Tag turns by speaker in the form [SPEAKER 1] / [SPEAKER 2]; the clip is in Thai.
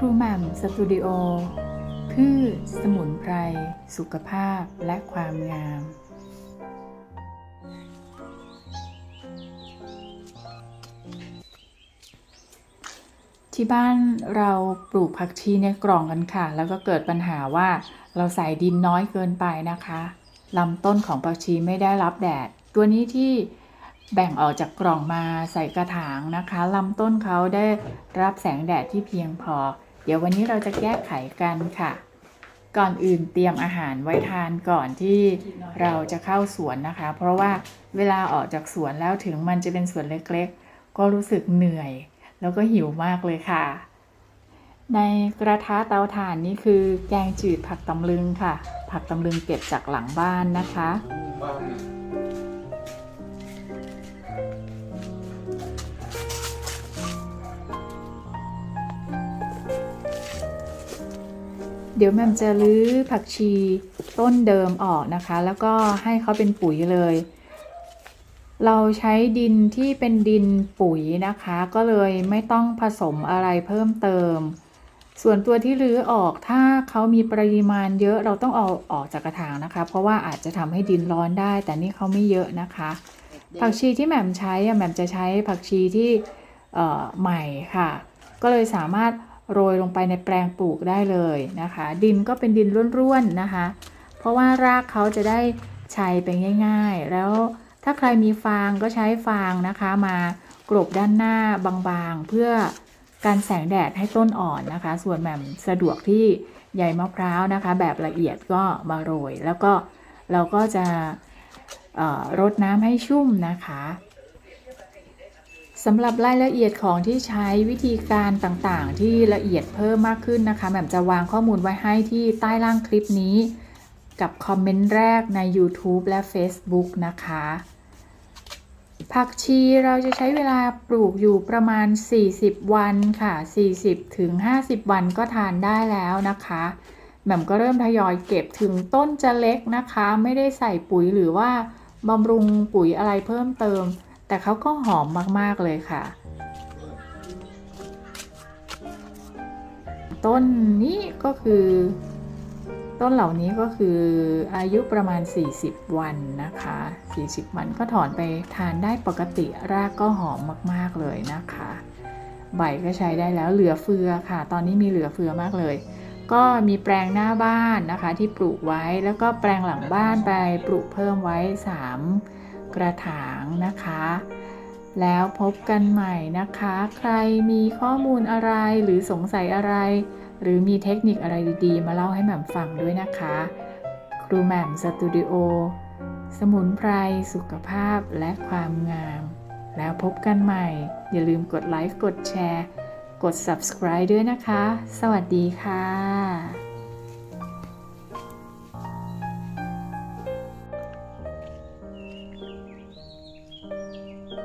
[SPEAKER 1] ครูแหม่มสตูดิโอพืชสมุนไพร สุขภาพและความงาม ที่บ้านเราปลูกผักชีในกล่องกันค่ะ แล้วก็เกิดปัญหาว่าเราใส่ดินน้อยเกินไปนะคะลำต้นของผักชีไม่ได้รับแดด ตัวนี้ที่แบ่งออกจากกล่องมาใส่กระถางนะคะลำต้นเขาได้รับแสงแดดที่เพียงพอ เดี๋ยววันนี้เราจะแก้ไขกันค่ะ ก่อนอื่นเตรียมอาหารไว้ทานก่อนที่เราจะเข้าสวนนะคะ เพราะว่าเวลาออกจากสวนแล้วถึงมันจะเป็นสวนเล็กๆ ก็รู้สึกเหนื่อย แล้วก็หิวมากเลยค่ะ ในกระทะเตาถ่านนี่คือแกงจืดผักตำลึงค่ะ ผักตำลึงเก็บจากหลังบ้านนะคะ เดี๋ยวแม่มจะรื้อผักชีต้นเดิมออกนะคะ แล้วก็ให้เขาเป็นปุ๋ยเลย เราใช้ดินที่เป็นดินปุ๋ยนะคะ ก็เลยไม่ต้องผสมอะไรเพิ่มเติม ส่วนตัวที่รื้อออกถ้าเขามีปริมาณเยอะเราต้องเอาออกจากกระถางนะคะ เพราะว่าอาจจะทำให้ดินร้อนได้ แต่นี่เขาไม่เยอะนะคะ ผักชีที่แหม่มใช้แหม่มจะใช้ผักชีที่ใหม่ค่ะ ก็เลยสามารถ โรยลงไปในแปลงปลูกได้เลยนะคะ ดินก็เป็นดินร่วนๆนะคะ เพราะว่ารากเขาจะได้ชัยไปง่าย ๆ แล้วถ้าใครมีฟางก็ใช้ฟางนะคะมากรบด้านหน้าบางๆ เพื่อการแสงแดดให้ต้นอ่อนนะคะ ส่วนแหม่มสะดวกที่ใยมะพร้าวนะคะ แบบละเอียดก็มาโรย แล้วก็เราก็จะเอ่อรดน้ำให้ชุ่มนะคะ สำหรับรายละเอียดของที่ใช้วิธีการต่างๆ ที่ละเอียดเพิ่มมากขึ้นนะคะแหม่มจะวางข้อมูลไว้ให้ที่ใต้ล่างคลิปนี้ กับคอมเมนต์แรกใน YouTube และ Facebook นะคะ ผักชีเราจะใช้เวลาปลูกอยู่ประมาณ 40 วันค่ะ 40 ถึง 50 วันก็ทานได้แล้วนะคะแหม่มก็เริ่มทยอยเก็บถึงต้นจะเล็กนะคะ ไม่ได้ใส่ปุ๋ยหรือว่าบำรุงปุ๋ยอะไรเพิ่มเติม แต่เขาก็หอมมากๆเลยค่ะ ต้นนี้ก็คือ ต้นเหล่านี้ก็คืออายุประมาณ 40 วันนะคะ 40 วันก็ถอนไปทานได้ปกติรากก็หอมมากๆเลยนะคะ ใบก็ใช้ได้แล้วเหลือเฟือค่ะ ตอนนี้มีเหลือเฟือมากเลยก็มีแปลงหน้าบ้านนะคะที่ปลูกไว้แล้วก็แปลงหลังบ้านไปปลูกเพิ่มไว้ 3 กระถางนะคะ แล้วพบกันใหม่นะคะ ใครมีข้อมูลอะไรหรือสงสัยอะไร หรือมีเทคนิคอะไรดีๆ มาเล่าให้แหม่มฟังด้วยนะคะ ครูแหม่มสตูดิโอสมุนไพรสุขภาพและความงาม แล้วพบกันใหม่ อย่าลืมกดไลค์กดแชร์ กด subscribe ด้วยนะคะ สวัสดีค่ะ